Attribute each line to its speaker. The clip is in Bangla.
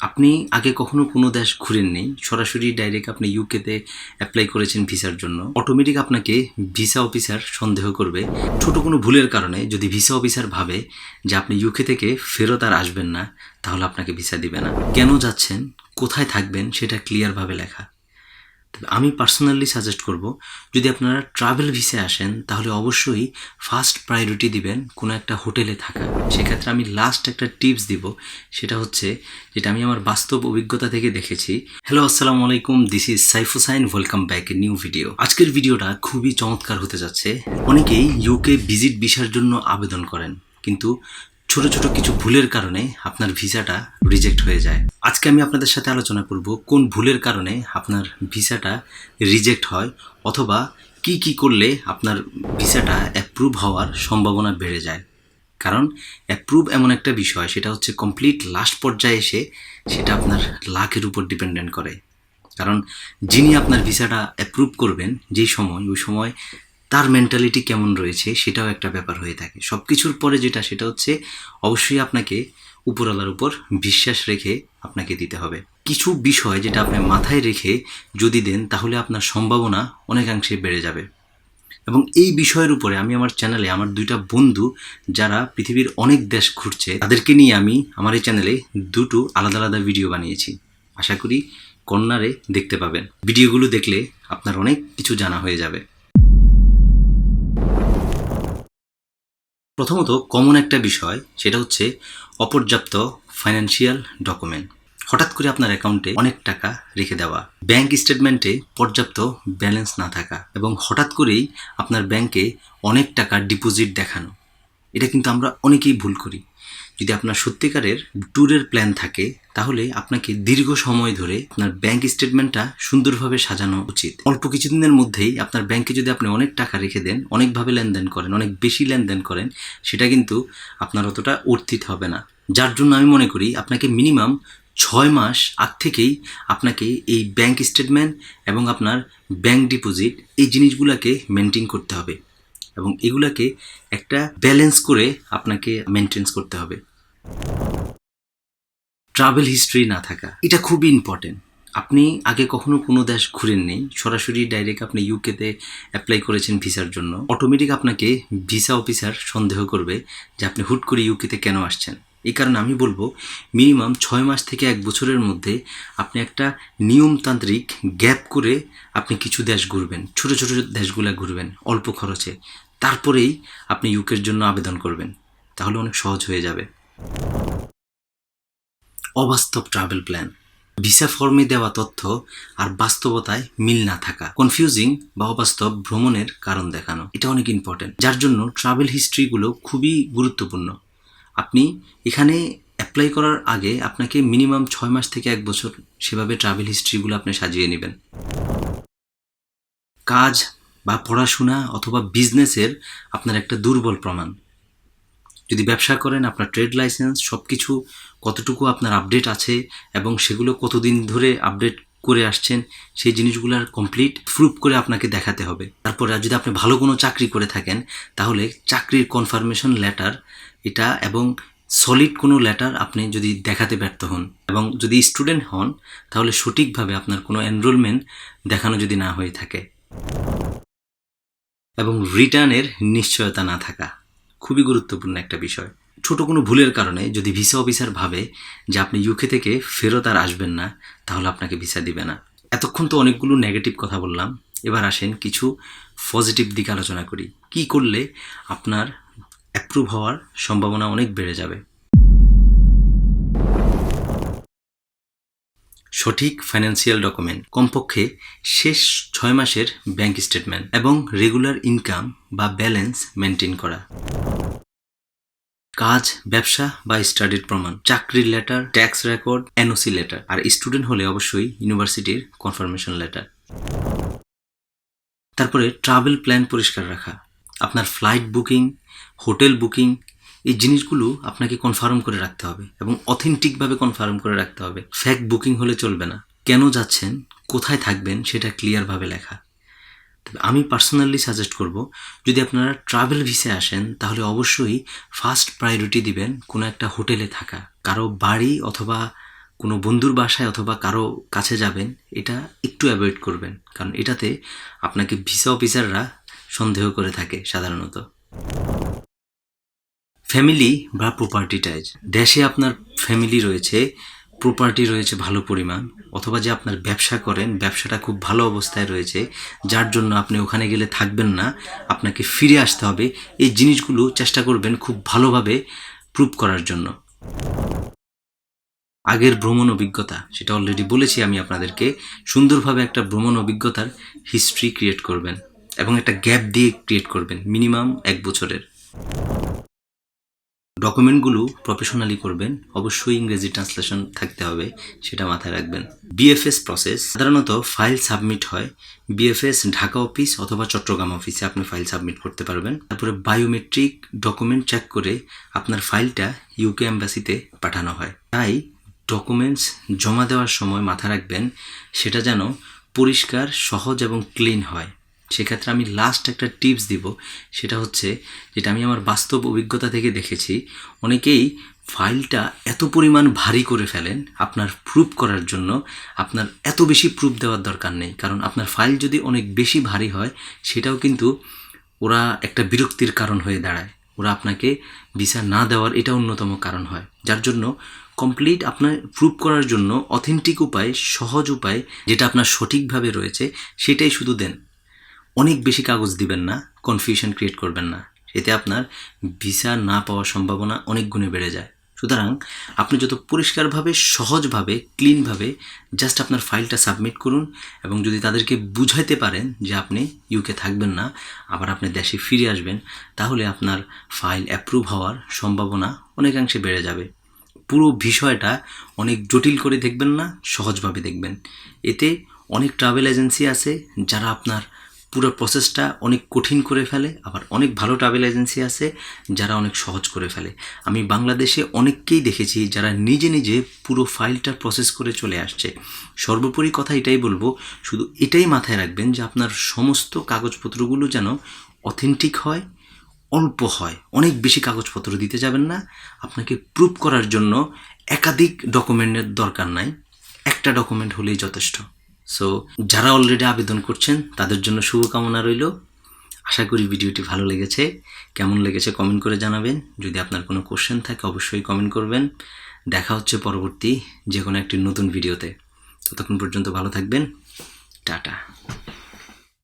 Speaker 1: আপনি আগে কখনো কোনো দেশ ঘুরেননি? সরাসরি ডাইরেক্ট আপনি ইউকেতে অ্যাপ্লাই করেছেন ভিসার জন্য। অটোমেটিক আপনাকে ভিসা অফিসার সন্দেহ করবে। ছোট কোনো ভুলের কারণে যদি ভিসা অফিসার ভাবে যে আপনি ইউকে থেকে ফেরত আর আসবেন না, তাহলে আপনাকে ভিসা দিবে না। কেন যাচ্ছেন? কোথায় থাকবেন? সেটা ক্লিয়ারভাবে লেখা। আমি পার্সোনালি সাজেস্ট করব, যদি আপনারা ট্রাভেল ভিসে আসেন, তাহলে অবশ্যই ফার্স্ট প্রায়োরিটি দিবেন কোনো একটা হোটেলে থাকা। সেক্ষেত্রে আমি লাস্ট একটা টিপস দিব, সেটা হচ্ছে যেটা আমি আমার বাস্তব অভিজ্ঞতা থেকে দেখেছি। হ্যালো আসসালামু আলাইকুম this is Saif Hussain welcome back new video আজকের ভিডিওটা খুবই চমৎকার হতে যাচ্ছে। অনেকেই ইউকে ভিজিট ভিসার জন্য আবেদন করেন, কিন্তু ছোট ছোট কিছু ভুলের কারণে আপনার ভিসাটা রিজেক্ট হয়ে যায়। আজকে আমি আপনাদের সাথে আলোচনা করব কোন ভুলের কারণে আপনার ভিসাটা রিজেক্ট হয় অথবা কি কি করলে আপনার ভিসাটা অ্যাপ্রুভ হওয়ার সম্ভাবনা বেড়ে যায়। কারণ অ্যাপ্রুভ এমন একটা বিষয়, সেটা হচ্ছে কমপ্লিট লাস্ট পর্যায়ে এসে সেটা আপনার লাখের উপর ডিপেন্ডেন্ট করে। কারণ যিনি আপনার ভিসাটা অ্যাপ্রুভ করবেন, যেই সময়, ওই সময় তার মেন্টালিটি কেমন রয়েছে সেটাও একটা ব্যাপার হয়ে থাকে। সব কিছুর পরে যেটা, সেটা হচ্ছে অবশ্যই আপনাকে উপরওয়ালার উপর বিশ্বাস রেখে আপনাকে দিতে হবে। কিছু বিষয় যেটা আপনি মাথায় রেখে যদি দেন, তাহলে আপনার সম্ভাবনা অনেকাংশে বেড়ে যাবে। এবং এই বিষয়ের উপরে আমি আমার চ্যানেলে আমার দুইটা বন্ধু যারা পৃথিবীর অনেক দেশ ঘুরছে, তাদেরকে নিয়ে আমি আমার এই চ্যানেলে দুটো আলাদা আলাদা ভিডিও বানিয়েছি। আশা করি কর্নারে দেখতে পাবেন। ভিডিওগুলো দেখলে আপনার অনেক কিছু জানা হয়ে যাবে। প্রথমত কমন একটা বিষয়, সেটা হচ্ছে অপর্যাপ্ত ফাইন্যান্সিয়াল ডকুমেন্ট হঠাৎ করে আপনার অ্যাকাউন্টে অনেক টাকা রেখে দেওয়া। ব্যাংক স্টেটমেন্টে পর্যাপ্ত ব্যালেন্স না থাকা এবং হঠাৎ করেই আপনার ব্যাংকে অনেক টাকা ডিপোজিট দেখানো। এটা কিন্তু আমরা অনেকেই ভুল করি। যদি আপনার সত্যিকারের ট্যুরের প্ল্যান থাকে তাহলে আপনাকে দীর্ঘ সময় ধরে আপনার ব্যাংক স্টেটমেন্টটা সুন্দরভাবে সাজানো উচিত। অল্প কিছুদিনের মধ্যেই আপনার ব্যাংকে যদি আপনি অনেক টাকা রেখে দেন, অনেকভাবে লেনদেন করেন, অনেক বেশি লেনদেন করেন, সেটা কিন্তু আপনার অতটা অর্থিত হবে না। যার জন্য আমি মনে করি আপনাকে মিনিমাম ছয় মাস আগ থেকেই আপনাকে এই ব্যাংক স্টেটমেন্ট এবং আপনার ব্যাংক ডিপোজিট এই জিনিসগুলোকে মেনটেন করতে হবে এবং এগুলাকে একটা ব্যালেন্স করে আপনাকে মেনটেন্স করতে হবে। ট্রাভেল হিস্ট্রি না থাকা, এটা খুবই ইম্পর্টেন্ট আপনি আগে কখনো কোনো দেশ ঘুরেননি, সরাসরি ডাইরেক্ট আপনি ইউকেতে অ্যাপ্লাই করেছেন ভিসার জন্য অটোমেটিক আপনাকে ভিসা অফিসার সন্দেহ করবে যে আপনি হুট করে ইউকেতে কেন আসছেন। এই কারণে আমি বলব মিনিমাম ছয় মাস থেকে এক বছরের মধ্যে আপনি একটা নিয়মতান্ত্রিক গ্যাপ করে আপনি কিছু দেশ ঘুরবেন, ছোট ছোট দেশগুলো ঘুরবেন অল্প খরচে। তারপরেই আপনি ইউকের জন্য আবেদন করবেন, তাহলে অনেক সহজ হয়ে যাবে। অবাস্তব ট্রাভেল প্ল্যান ভিসা ফর্মে দেওয়া তথ্য আর বাস্তবতায় মিল না থাকা কনফিউজিং বা অবাস্তব ভ্রমণের কারণ দেখানো। এটা অনেক ইম্পর্টেন্ট যার জন্য ট্রাভেল হিস্ট্রিগুলো খুবই গুরুত্বপূর্ণ। আপনি এখানে অ্যাপ্লাই করার আগে আপনাকে মিনিমাম ছয় মাস থেকে এক বছর সেভাবে ট্রাভেল হিস্ট্রিগুলো আপনি সাজিয়ে নেবেন। কাজ বা পড়াশোনা অথবা বিজনেসের আপনার একটা দুর্বল প্রমাণ। যদি ব্যবসা করেন, আপনার ট্রেড লাইসেন্স সব কিছু কতটুকু আপনার আপডেট আছে এবং সেগুলো কতদিন ধরে আপডেট করে আসছেন, সেই জিনিসগুলোর কমপ্লিট প্রুফ করে আপনাকে দেখাতে হবে। তারপরে যদি আপনি ভালো কোনো চাকরি করে থাকেন, তাহলে চাকরির কনফার্মেশন লেটার এটা এবং সলিড কোনো লেটার আপনি যদি দেখাতে ব্যর্থ হন এবং যদি স্টুডেন্ট হন, তাহলে সঠিকভাবে আপনার কোনো এনরোলমেন্ট দেখানো যদি না হয়ে থাকে এবং রিটার্নের নিশ্চয়তা না থাকা। খুবই গুরুত্বপূর্ণ একটা বিষয়। ছোট কোনো ভুলের কারণে যদি ভিসা অফিসার ভাবে যে আপনি ইউকে থেকে ফেরত আর আসবেন না, তাহলে আপনাকে ভিসা দিবে না। এতক্ষণ তো অনেকগুলো নেগেটিভ কথা বললাম। এবার আসেন কিছু পজিটিভ দিক আলোচনা করি। কি করলে আপনার অ্যাপ্রুভ হওয়ার সম্ভাবনা অনেক বেড়ে যাবে? সঠিক ফাইন্যান্সিয়াল ডকুমেন্ট কমপক্ষে শেষ ছয় মাসের ব্যাংক স্টেটমেন্ট এবং রেগুলার ইনকাম বা ব্যালেন্স মেনটেন করা। কাজ, ব্যবসা বা স্টাডির প্রমাণ, চাকরির letter tax record NOC letter আর স্টুডেন্ট হলে অবশ্যই ইউনিভার্সিটির কনফার্মেশন লেটার তারপরে ট্রাভেল প্ল্যান পরিষ্কার রাখা, আপনার ফ্লাইট বুকিং হোটেল বুকিং এই জিনিসগুলো আপনাকে কনফার্ম করে রাখতে হবে এবং অথেন্টিকভাবে কনফার্ম করে রাখতে হবে। ফ্যাক বুকিং হলে চলবে না। কেন যাচ্ছেন, কোথায় থাকবেন, সেটা ক্লিয়ারভাবে লেখা। আমি পার্সোনালি সাজেস্ট করব, যদি আপনারা ট্রাভেল ভিসে আসেন, তাহলে অবশ্যই ফার্স্ট প্রায়োরিটি দিবেন কোনো একটা হোটেলে থাকা। কারও বাড়ি অথবা কোনো বন্ধুর বাসায় অথবা কারও কাছে যাবেন, এটা একটু অ্যাভয়েড করবেন। কারণ এটাতে আপনাকে ভিসা অফিসাররা সন্দেহ করে থাকে সাধারণত। ফ্যামিলি বা প্রপার্টি টাইজ দেশে আপনার ফ্যামিলি রয়েছে প্রপার্টি রয়েছে ভালো পরিমাণ, অথবা যে আপনার ব্যবসা করেন, ব্যবসাটা খুব ভালো অবস্থায় রয়েছে, যার জন্য আপনি ওখানে গেলে থাকবেন না, আপনাকে ফিরে আসতে হবে, এই জিনিসগুলো চেষ্টা করবেন খুব ভালোভাবে প্রুভ করার জন্য। আগের ভ্রমণ অভিজ্ঞতা, সেটা অলরেডি বলেছি আমি আপনাদেরকে, সুন্দরভাবে একটা ভ্রমণ অভিজ্ঞতার হিস্ট্রি ক্রিয়েট করবেন, এবং একটা গ্যাপ দিয়ে ক্রিয়েট করবেন মিনিমাম এক বছরের। ডকুমেন্টগুলো প্রফেশনালি করবেন, অবশ্যই ইংরেজি ট্রান্সলেশন থাকতে হবে, সেটা মাথায় রাখবেন। বিএফএস প্রসেস সাধারণত ফাইল সাবমিট হয়। বিএফএস ঢাকা অফিস অথবা চট্টগ্রাম অফিসে আপনি ফাইল সাবমিট করতে পারবেন। তারপরে বায়োমেট্রিক ডকুমেন্ট চেক করে আপনার ফাইলটা ইউকে অ্যাম্বাসিতে পাঠানো হয়। তাই ডকুমেন্টস জমা দেওয়ার সময় মাথা রাখবেন, সেটা যেন পরিষ্কার, সহজ এবং ক্লিন হয়। সেক্ষেত্রে আমি লাস্ট একটা টিপস দিব, সেটা হচ্ছে যেটা আমি আমার বাস্তব অভিজ্ঞতা থেকে দেখেছি। অনেকেই ফাইলটা এত পরিমাণ ভারী করে ফেলেন আপনার প্রুফ করার জন্য, আপনার এত বেশি প্রুফ দেওয়ার দরকার নেই। কারণ আপনার ফাইল যদি অনেক বেশি ভারী হয়, সেটাও কিন্তু ওরা একটা বিরক্তির কারণ হয়ে দাঁড়ায়। ওরা আপনাকে ভিসা না দেওয়ার এটা অন্যতম কারণ হয়। যার জন্য কমপ্লিট আপনার প্রুভ করার জন্য অথেন্টিক উপায়, সহজ উপায় যেটা আপনার সঠিকভাবে রয়েছে, সেটাই শুধু দেন। অনেক বেশি কাগজ দিবেন না কনফিউশন ক্রিয়েট করবেন না। এতে আপনার ভিসা না পাওয়ার সম্ভাবনা অনেক গুণে বেড়ে যায়। সুতরাং আপনি যত পরিষ্কারভাবে, সহজভাবে ক্লিনভাবে জাস্ট আপনার ফাইলটা সাবমিট করুন এবং যদি তাদেরকে বুঝাইতে পারেন যে আপনি ইউকে থাকবেন না, আবার আপনি দেশে ফিরে আসবেন, তাহলে আপনার ফাইল অ্যাপ্রুভ হওয়ার সম্ভাবনা অনেকাংশে বেড়ে যাবে। পুরো বিষয়টা অনেক জটিল করে দেখবেন না, সহজভাবে দেখবেন। এতে অনেক ট্রাভেল এজেন্সি আছে যারা আপনার পুরো প্রসেসটা অনেক কঠিন করে ফেলে, আবার অনেক ভালো ট্রাভেল এজেন্সি আছে যারা অনেক সহজ করে ফেলে। আমি বাংলাদেশে অনেককেই দেখেছি যারা নিজে নিজে পুরো ফাইলটা প্রসেস করে চলে আসছে। সর্বোপরি কথা এটাই বলব, শুধু এটাই মাথায় রাখবেন যে আপনার সমস্ত কাগজপত্রগুলো যেন অথেন্টিক হয়, অল্প হয়। অনেক বেশি কাগজপত্র দিতে যাবেন না। আপনাকে প্রুভ করার জন্য একাধিক ডকুমেন্টের দরকার নাই। একটা ডকুমেন্ট হলেই যথেষ্ট। সো যারা অলরেডি আবেদন করছেন, তাদের জন্য শুভকামনা রইল। আশা করি ভিডিওটি ভালো লেগেছে। কেমন লেগেছে কমেন্ট করে জানাবেন। যদি আপনার কোনো কোশ্চেন থাকে, অবশ্যই কমেন্ট করবেন। দেখা হচ্ছে পরবর্তী যে কোনো একটি নতুন ভিডিওতে। ততক্ষণ পর্যন্ত ভালো থাকবেন। টাটা।